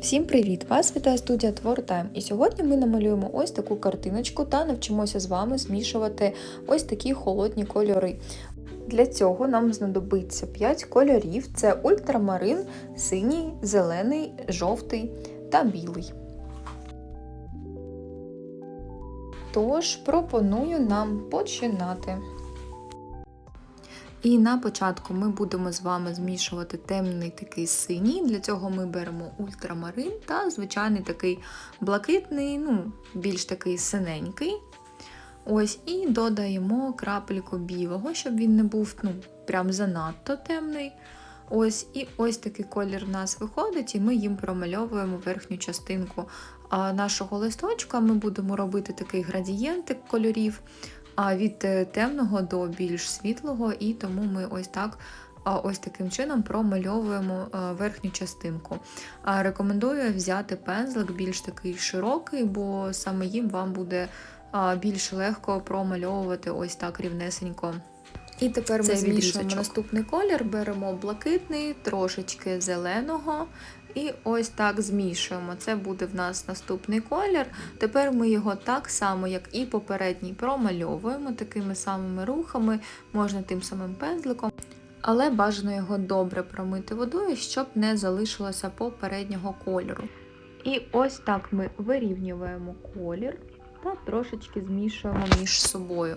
Всім привіт! Вас вітає студія Твортайм. І сьогодні ми намалюємо ось таку картиночку та навчимося з вами змішувати ось такі холодні кольори. Для цього нам знадобиться 5 кольорів: це ультрамарин, синій, зелений, жовтий та білий. Тож пропоную нам починати. І на початку ми будемо з вами змішувати темний такий синій. Для цього ми беремо ультрамарин та звичайний такий блакитний, ну, більш такий синенький. Ось, І додаємо крапельку білого, щоб він не був ну, прям занадто темний. Ось, І ось такий колір в нас виходить, і ми їм промальовуємо верхню частинку нашого листочка. Ми будемо робити такий градієнтик кольорів від е, темного до більш світлого, і тому ми ось так. Ось таким чином промальовуємо е, верхню частинку. Рекомендую взяти пензлик більш такий широкий, бо саме їм вам буде більш легко промальовувати ось так рівнесенько. І тепер ми змішуємо наступний колір, беремо блакитний, трошечки зеленого і ось так змішуємо. Це буде в нас наступний колір. Тепер ми його так само, як і попередній, промальовуємо такими самими рухами, можна тим самим пензликом. Але бажано його добре промити водою, щоб не залишилося попереднього кольору. І ось так ми вирівнюємо колір та трошечки змішуємо між собою.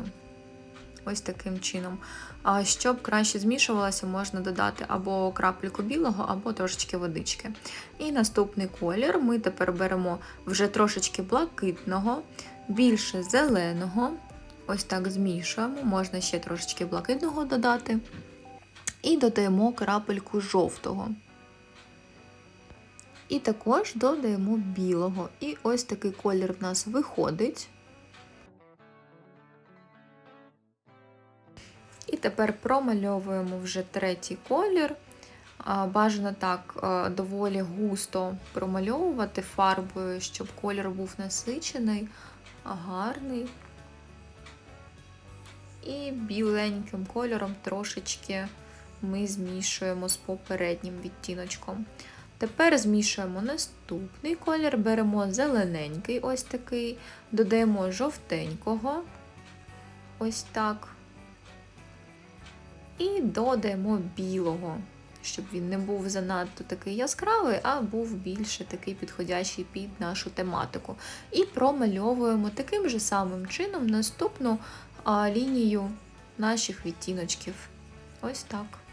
Ось таким чином. А щоб краще змішувалося, можна додати або крапельку білого, або трошечки водички. І наступний колір ми тепер беремо вже трошечки блакитного, більше зеленого. Ось так змішуємо, можна ще трошечки блакитного додати. І додаємо крапельку жовтого. І також додаємо білого. І ось такий колір в нас виходить. Тепер промальовуємо вже третій колір. Бажано так доволі густо промальовувати фарбою, щоб колір був насичений, гарний. І біленьким кольором трошечки ми змішуємо з попереднім відтіночком. Тепер змішуємо наступний колір, беремо зелененький, ось такий, додаємо жовтенького, ось так. І додаємо білого, щоб він не був занадто такий яскравий, а був більше такий підходящий під нашу тематику. І промальовуємо таким же самим чином наступну лінію наших відтіночків. Ось так.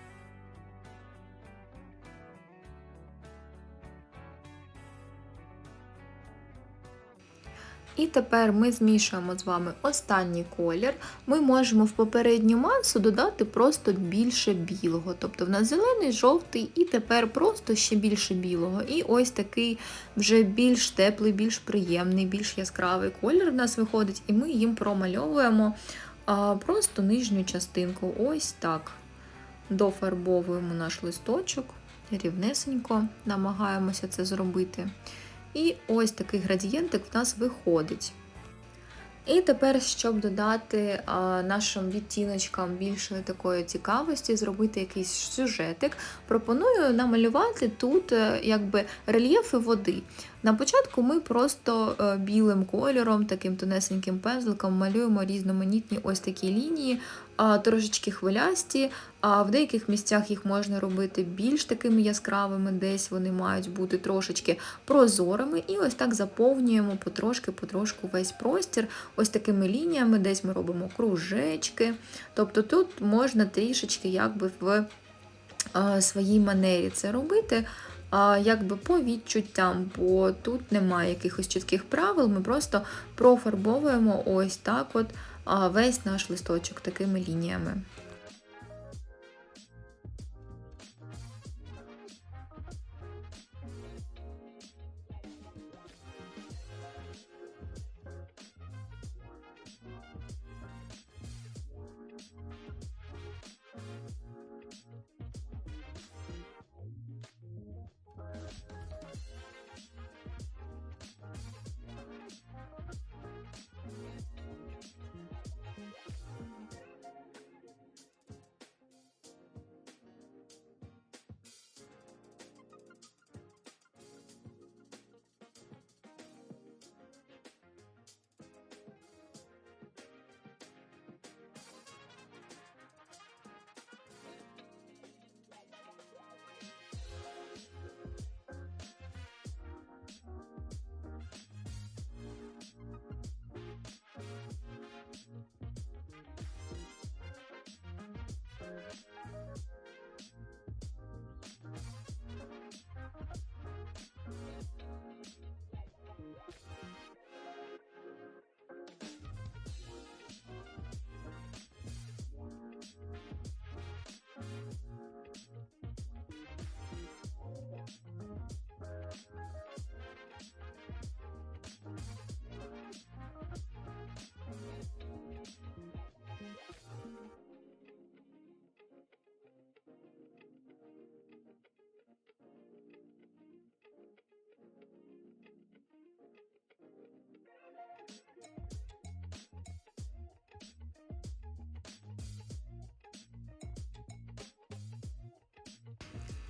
І тепер ми змішуємо з вами останній колір. Ми можемо в попередню масу додати просто більше білого. Тобто в нас зелений, жовтий, і тепер просто ще більше білого. І ось такий вже більш теплий, більш приємний, більш яскравий колір в нас виходить, і ми їм промальовуємо просто нижню частинку. Ось так. Дофарбовуємо наш листочок, рівнесенько намагаємося це зробити. І ось такий градієнтик в нас виходить. І тепер, щоб додати нашим відтіночкам більшої такої цікавості, зробити якийсь сюжетик, пропоную намалювати тут е, якби рельєфи води. На початку ми просто е, білим кольором, таким тонесеньким пензликом малюємо різноманітні ось такі лінії, трошечки хвилясті, а в деяких місцях їх можна робити більш такими яскравими, десь вони мають бути трошечки прозорими. І ось так заповнюємо потрошки-потрошку весь простір, ось такими лініями, десь ми робимо кружечки. Тобто тут можна трішечки якби в своїй манері це робити якби по відчуттям, бо тут немає якихось чітких правил, ми просто профарбовуємо ось так от весь наш листочок такими лініями.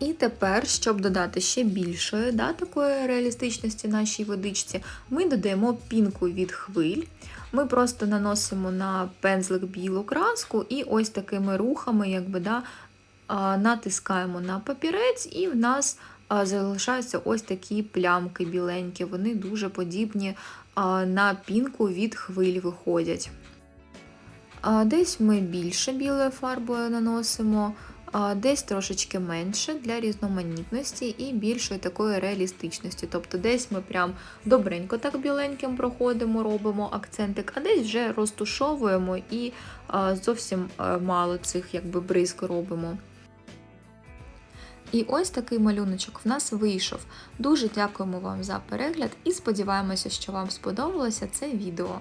І тепер, щоб додати ще більшої да, такої реалістичності нашій водичці, ми додаємо пінку від хвиль. Ми просто наносимо на пензлик білу краску і ось такими рухами якби, да, натискаємо на папірець, і в нас залишаються ось такі плямки біленькі. Вони дуже подібні на пінку від хвиль виходять. Десь ми більше білою фарбою наносимо, десь трошечки менше для різноманітності і більшої такої реалістичності. Тобто десь ми прям добренько так біленьким проходимо, робимо акцентик, а десь вже розтушовуємо і зовсім мало цих якби бризк робимо. І ось такий малюночок в нас вийшов. Дуже дякуємо вам за перегляд і сподіваємося, що вам сподобалося це відео.